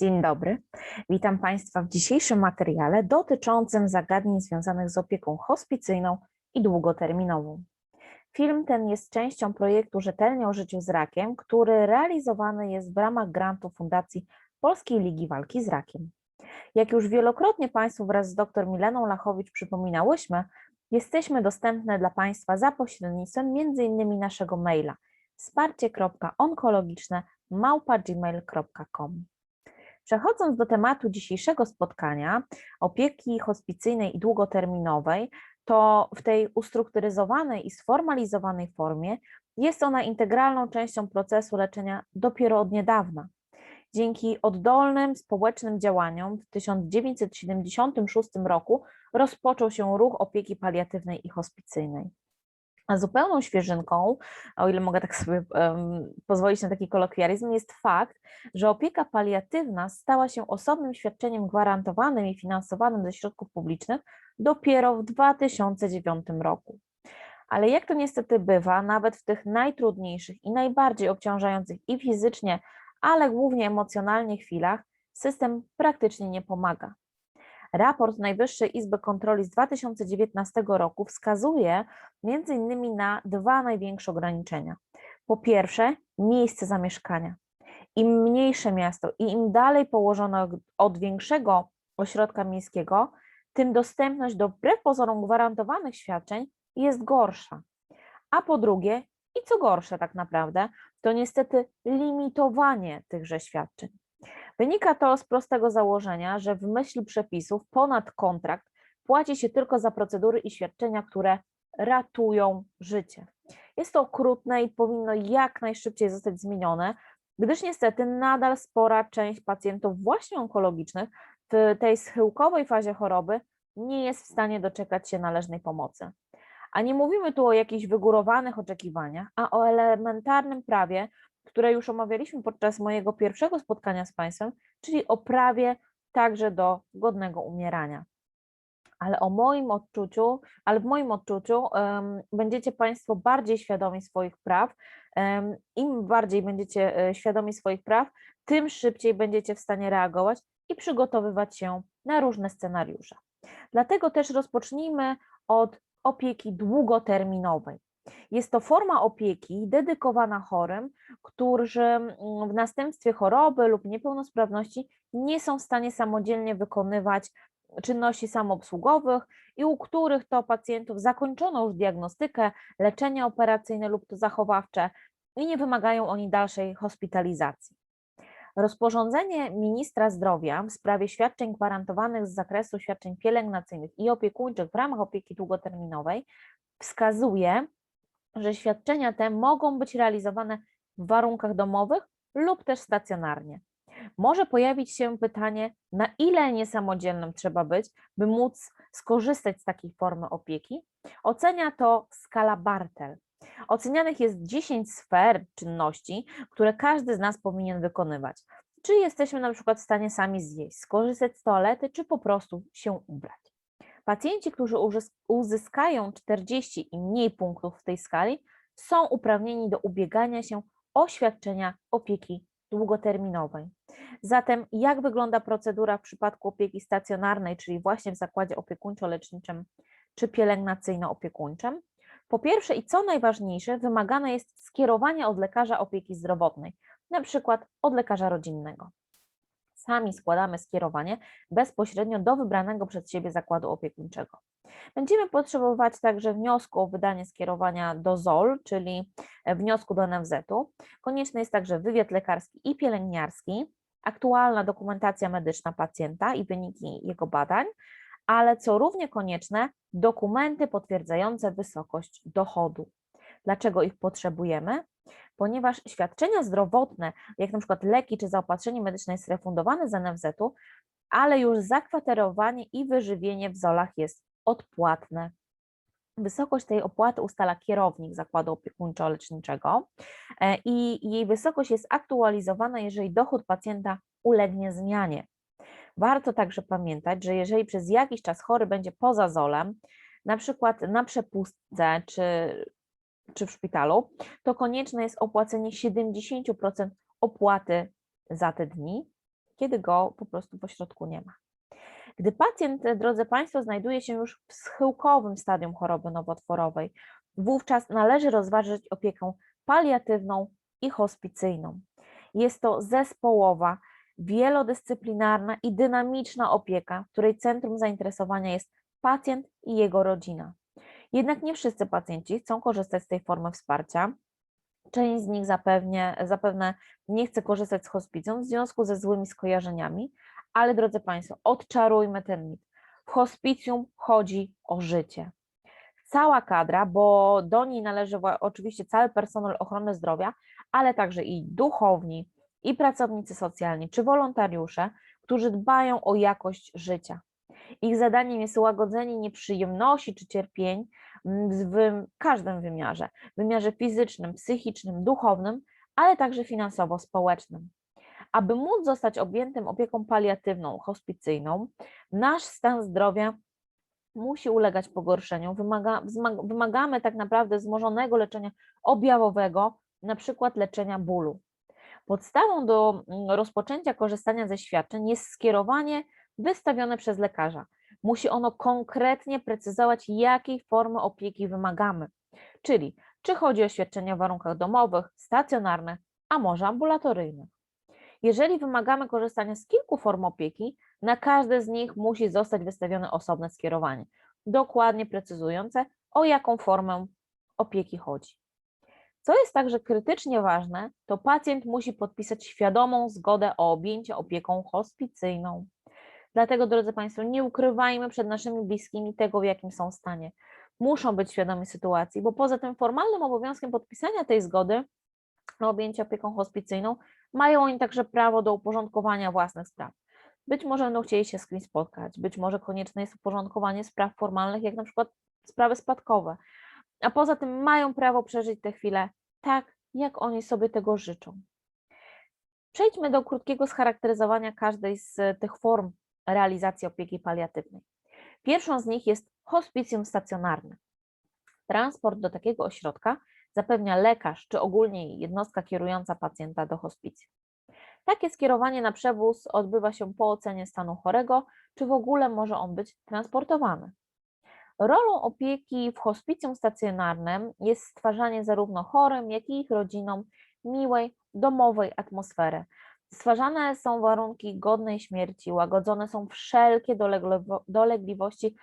Dzień dobry. Witam Państwa w dzisiejszym materiale dotyczącym zagadnień związanych z opieką hospicyjną i długoterminową. Film ten jest częścią projektu Rzetelnie o życiu z rakiem, który realizowany jest w ramach grantu Fundacji Polskiej Ligi Walki z Rakiem. Jak już wielokrotnie Państwu wraz z dr Mileną Lachowicz przypominałyśmy, jesteśmy dostępne dla Państwa za pośrednictwem m.in. naszego maila wsparcie.onkologiczne małpa.gmail.com. Przechodząc do tematu dzisiejszego spotkania, opieki hospicyjnej i długoterminowej, to w tej ustrukturyzowanej i sformalizowanej formie jest ona integralną częścią procesu leczenia dopiero od niedawna. Dzięki oddolnym społecznym działaniom w 1976 roku rozpoczął się ruch opieki paliatywnej i hospicyjnej. A zupełną świeżynką, o ile mogę tak sobie um, pozwolić na taki kolokwializm, jest fakt, że opieka paliatywna stała się osobnym świadczeniem gwarantowanym i finansowanym ze środków publicznych dopiero w 2009 roku. Ale jak to niestety bywa, nawet w tych najtrudniejszych i najbardziej obciążających i fizycznie, ale głównie emocjonalnie chwilach, system praktycznie nie pomaga. Raport Najwyższej Izby Kontroli z 2019 roku wskazuje między innymi na dwa największe ograniczenia. Po pierwsze, miejsce zamieszkania. Im mniejsze miasto i im dalej położone od większego ośrodka miejskiego, tym dostępność do wbrew pozorom gwarantowanych świadczeń jest gorsza. A po drugie, i co gorsze tak naprawdę, to niestety limitowanie tychże świadczeń. Wynika to z prostego założenia, że w myśl przepisów ponad kontrakt płaci się tylko za procedury i świadczenia, które ratują życie. Jest to okrutne i powinno jak najszybciej zostać zmienione, gdyż niestety nadal spora część pacjentów właśnie onkologicznych w tej schyłkowej fazie choroby nie jest w stanie doczekać się należnej pomocy. A nie mówimy tu o jakichś wygórowanych oczekiwaniach, a o elementarnym prawie, które już omawialiśmy podczas mojego pierwszego spotkania z Państwem, czyli o prawie także do godnego umierania. Ale o moim odczuciu, ale w moim odczuciu um, będziecie Państwo bardziej świadomi swoich praw. Um, Im bardziej będziecie e, świadomi swoich praw, tym szybciej będziecie w stanie reagować i przygotowywać się na różne scenariusze. Dlatego też rozpocznijmy od opieki długoterminowej. Jest to forma opieki dedykowana chorym, którzy mm, w następstwie choroby lub niepełnosprawności nie są w stanie samodzielnie wykonywać czynności samoobsługowych i u których to pacjentów zakończono już diagnostykę, leczenie operacyjne lub to zachowawcze i nie wymagają oni dalszej hospitalizacji. Rozporządzenie ministra zdrowia w sprawie świadczeń gwarantowanych z zakresu świadczeń pielęgnacyjnych i opiekuńczych w ramach opieki długoterminowej wskazuje, że świadczenia te mogą być realizowane w warunkach domowych lub też stacjonarnie. Może pojawić się pytanie, na ile niesamodzielnym trzeba być, by móc skorzystać z takiej formy opieki? Ocenia to skala Bartel. Ocenianych jest 10 sfer czynności, które każdy z nas powinien wykonywać. Czy jesteśmy na przykład w stanie sami zjeść, skorzystać z toalety, czy po prostu się ubrać. Pacjenci, którzy uzyskają 40 i mniej punktów w tej skali, są uprawnieni do ubiegania się o świadczenia opieki długoterminowej. Zatem, jak wygląda procedura w przypadku opieki stacjonarnej, czyli właśnie w zakładzie opiekuńczo-leczniczym czy pielęgnacyjno-opiekuńczym? Po pierwsze i co najważniejsze, wymagane jest skierowanie od lekarza opieki zdrowotnej, na przykład od lekarza rodzinnego. Sami składamy skierowanie bezpośrednio do wybranego przez siebie zakładu opiekuńczego. Będziemy potrzebować także wniosku o wydanie skierowania do ZOL, czyli wniosku do NFZ-u. Konieczny jest także wywiad lekarski i pielęgniarski, aktualna dokumentacja medyczna pacjenta i wyniki jego badań, ale co równie konieczne, dokumenty potwierdzające wysokość dochodu. Dlaczego ich potrzebujemy? Ponieważ świadczenia zdrowotne, jak na przykład leki czy zaopatrzenie medyczne jest refundowane z NFZ-u, ale już zakwaterowanie i wyżywienie w ZOL-ach jest odpłatne. Wysokość tej opłaty ustala kierownik zakładu opiekuńczo-leczniczego e, i jej wysokość jest aktualizowana, jeżeli dochód pacjenta ulegnie zmianie. Warto także pamiętać, że jeżeli przez jakiś czas chory będzie poza zolem, na przykład na przepustce czy, czy w szpitalu, to konieczne jest opłacenie 70% opłaty za te dni. kiedy go po prostu w ośrodku nie ma. Gdy pacjent, drodzy Państwo, znajduje się już w schyłkowym stadium choroby nowotworowej, wówczas należy rozważyć opiekę paliatywną i hospicyjną. Jest to zespołowa, wielodyscyplinarna i dynamiczna opieka, której centrum zainteresowania jest pacjent i jego rodzina. Jednak nie wszyscy pacjenci chcą korzystać z tej formy wsparcia. Część z nich zapewnie, zapewne nie chce korzystać z hospicjum w związku ze złymi skojarzeniami, ale drodzy Państwo, odczarujmy ten mit. W hospicjum chodzi o życie. Cała kadra, bo do niej należy oczywiście cały personel ochrony zdrowia, ale także i duchowni, i pracownicy socjalni, czy wolontariusze, którzy dbają o jakość życia. Ich zadaniem jest łagodzenie nieprzyjemności czy cierpień w każdym wymiarze wymiarze fizycznym, psychicznym, duchownym, ale także finansowo-społecznym. Aby móc zostać objętym opieką paliatywną, hospicyjną, nasz stan zdrowia musi ulegać pogorszeniu. Wymaga, wymagamy tak naprawdę wzmożonego leczenia objawowego, na przykład leczenia bólu. Podstawą do mm, rozpoczęcia korzystania ze świadczeń jest skierowanie wystawione przez lekarza. Musi ono konkretnie precyzować, jakiej formy opieki wymagamy, czyli czy chodzi o świadczenia w warunkach domowych, stacjonarnych, a może ambulatoryjnych. Jeżeli wymagamy korzystania z kilku form opieki, na każde z nich musi zostać wystawione osobne skierowanie, dokładnie precyzujące, o jaką formę opieki chodzi. Co jest także krytycznie ważne, to pacjent musi podpisać świadomą zgodę o objęcie opieką hospicyjną. Dlatego, drodzy Państwo, nie ukrywajmy przed naszymi bliskimi tego, w jakim są stanie. Muszą być świadomi sytuacji, bo poza tym formalnym obowiązkiem podpisania tej zgody na objęcie opieką hospicyjną, mają oni także prawo do uporządkowania własnych spraw. Być może będą chcieli się z kimś spotkać, być może konieczne jest uporządkowanie spraw formalnych, jak na przykład sprawy spadkowe, a poza tym mają prawo przeżyć tę chwilę tak, jak oni sobie tego życzą. Przejdźmy do krótkiego scharakteryzowania każdej z tych form realizacji opieki paliatywnej. Pierwszą z nich jest hospicjum stacjonarne. Transport do takiego ośrodka zapewnia lekarz czy ogólnie jednostka kierująca pacjenta do hospicjum. Takie skierowanie na przewóz odbywa się po ocenie stanu chorego, czy w ogóle może on być transportowany. Rolą opieki w hospicjum stacjonarnym jest stwarzanie zarówno chorym, jak i ich rodzinom miłej, domowej atmosfery. Stwarzane są warunki godnej śmierci, łagodzone są wszelkie dolegliwości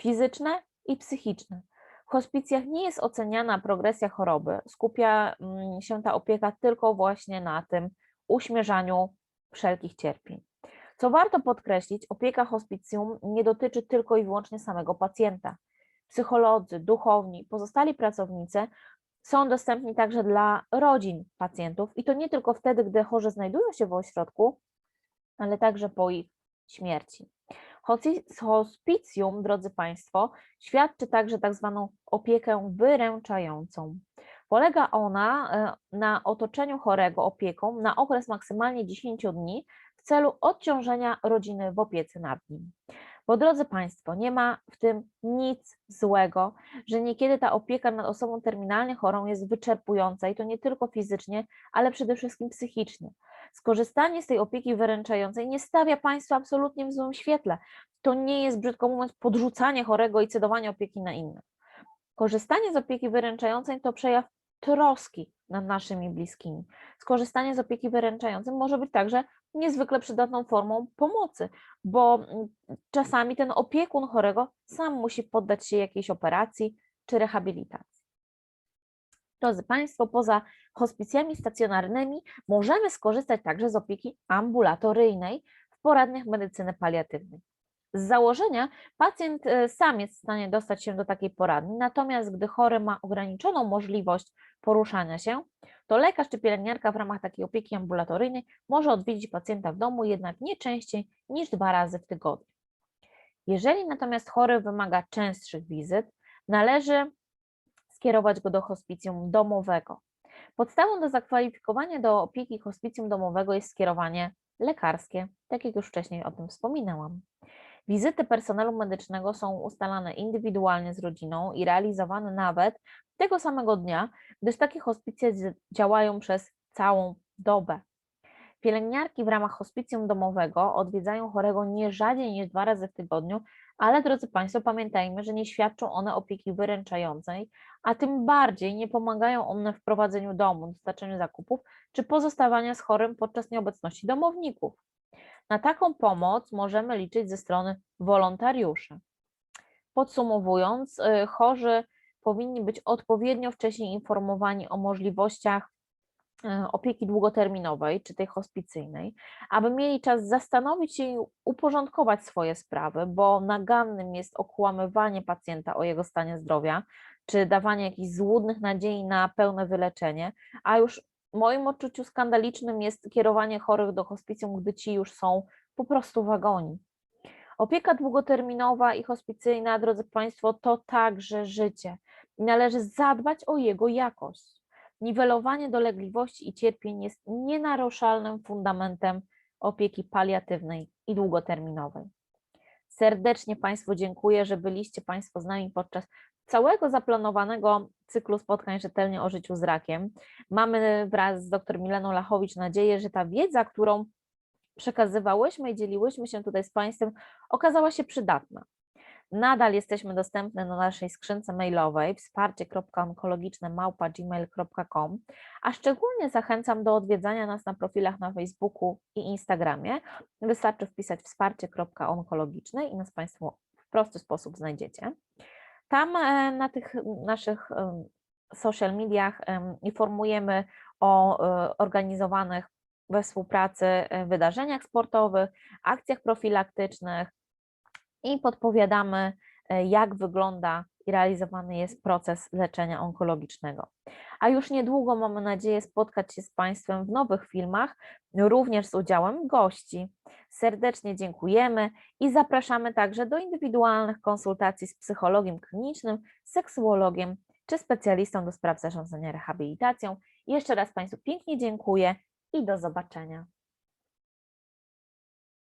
fizyczne i psychiczne. W hospicjach nie jest oceniana progresja choroby, skupia mm, się ta opieka tylko właśnie na tym uśmierzaniu wszelkich cierpień. Co warto podkreślić, opieka hospicjum nie dotyczy tylko i wyłącznie samego pacjenta. Psycholodzy, duchowni, pozostali pracownicy są dostępni także dla rodzin pacjentów i to nie tylko wtedy, gdy chorzy znajdują się w ośrodku, ale także po ich śmierci. Hospicjum, drodzy Państwo, świadczy także tak zwaną opiekę wyręczającą. Polega ona e, na otoczeniu chorego opieką na okres maksymalnie 10 dni w celu odciążenia rodziny w opiece nad nim. Bo drodzy Państwo, nie ma w tym nic złego, że niekiedy ta opieka nad osobą terminalnie chorą jest wyczerpująca i to nie tylko fizycznie, ale przede wszystkim psychicznie. Skorzystanie z tej opieki wyręczającej nie stawia Państwa absolutnie w złym świetle. To nie jest, brzydko mówiąc, podrzucanie chorego i cedowanie opieki na innych. Korzystanie z opieki wyręczającej to przejaw troski nad naszymi bliskimi. Skorzystanie z opieki wyręczającej może być także niezwykle przydatną formą pomocy, bo mm, czasami ten opiekun chorego sam musi poddać się jakiejś operacji czy rehabilitacji. Drodzy Państwo, poza hospicjami stacjonarnymi możemy skorzystać także z opieki ambulatoryjnej w poradniach medycyny paliatywnej. Z założenia pacjent e, sam jest w stanie dostać się do takiej poradni, natomiast gdy chory ma ograniczoną możliwość poruszania się, to lekarz czy pielęgniarka w ramach takiej opieki ambulatoryjnej może odwiedzić pacjenta w domu jednak nie częściej niż dwa razy w tygodniu. Jeżeli natomiast chory wymaga częstszych wizyt, należy skierować go do hospicjum domowego. Podstawą do zakwalifikowania do opieki hospicjum domowego jest skierowanie lekarskie, tak jak już wcześniej o tym wspominałam. Wizyty personelu medycznego są ustalane indywidualnie z rodziną i realizowane nawet tego samego dnia, gdyż takie hospicje działają przez całą dobę. Pielęgniarki w ramach hospicjum domowego odwiedzają chorego nie rzadziej niż dwa razy w tygodniu, ale drodzy Państwo, pamiętajmy, że nie świadczą one opieki wyręczającej, a tym bardziej nie pomagają one w prowadzeniu domu, dostarczeniu zakupów czy pozostawania z chorym podczas nieobecności domowników. Na taką pomoc możemy liczyć ze strony wolontariuszy. Podsumowując, y, chorzy powinni być odpowiednio wcześniej informowani o możliwościach y, opieki długoterminowej czy tej hospicyjnej, aby mieli czas zastanowić się i uporządkować swoje sprawy, bo nagannym jest okłamywanie pacjenta o jego stanie zdrowia, czy dawanie jakichś złudnych nadziei na pełne wyleczenie, a już w moim odczuciu skandalicznym jest kierowanie chorych do hospicjum, gdy ci już są po prostu w agonii. Opieka długoterminowa i hospicyjna, drodzy Państwo, to także życie należy zadbać o jego jakość. Niwelowanie dolegliwości i cierpień jest nienaruszalnym fundamentem opieki paliatywnej i długoterminowej. Serdecznie Państwu dziękuję, że byliście Państwo z nami podczas całego zaplanowanego cyklu spotkań rzetelnie o życiu z rakiem. Mamy wraz z dr Mileną Lachowicz nadzieję, że ta wiedza, którą przekazywałyśmy i dzieliłyśmy się tutaj z Państwem, okazała się przydatna. Nadal jesteśmy dostępne na naszej skrzynce mailowej wsparcie.onkologiczne.gmail.com, a szczególnie zachęcam do odwiedzania nas na profilach na Facebooku i Instagramie. Wystarczy wpisać wsparcie.onkologiczne i nas Państwo w prosty sposób znajdziecie. Tam e, na tych naszych social mediach em, informujemy o e, organizowanych we współpracy e, wydarzeniach sportowych, akcjach profilaktycznych i podpowiadamy, jak wygląda i realizowany jest proces leczenia onkologicznego. A już niedługo mamy nadzieję spotkać się z Państwem w nowych filmach, również z udziałem gości. Serdecznie dziękujemy i zapraszamy także do indywidualnych konsultacji z psychologiem klinicznym, seksuologiem czy specjalistą do spraw zarządzania rehabilitacją. Jeszcze raz Państwu pięknie dziękuję i do zobaczenia.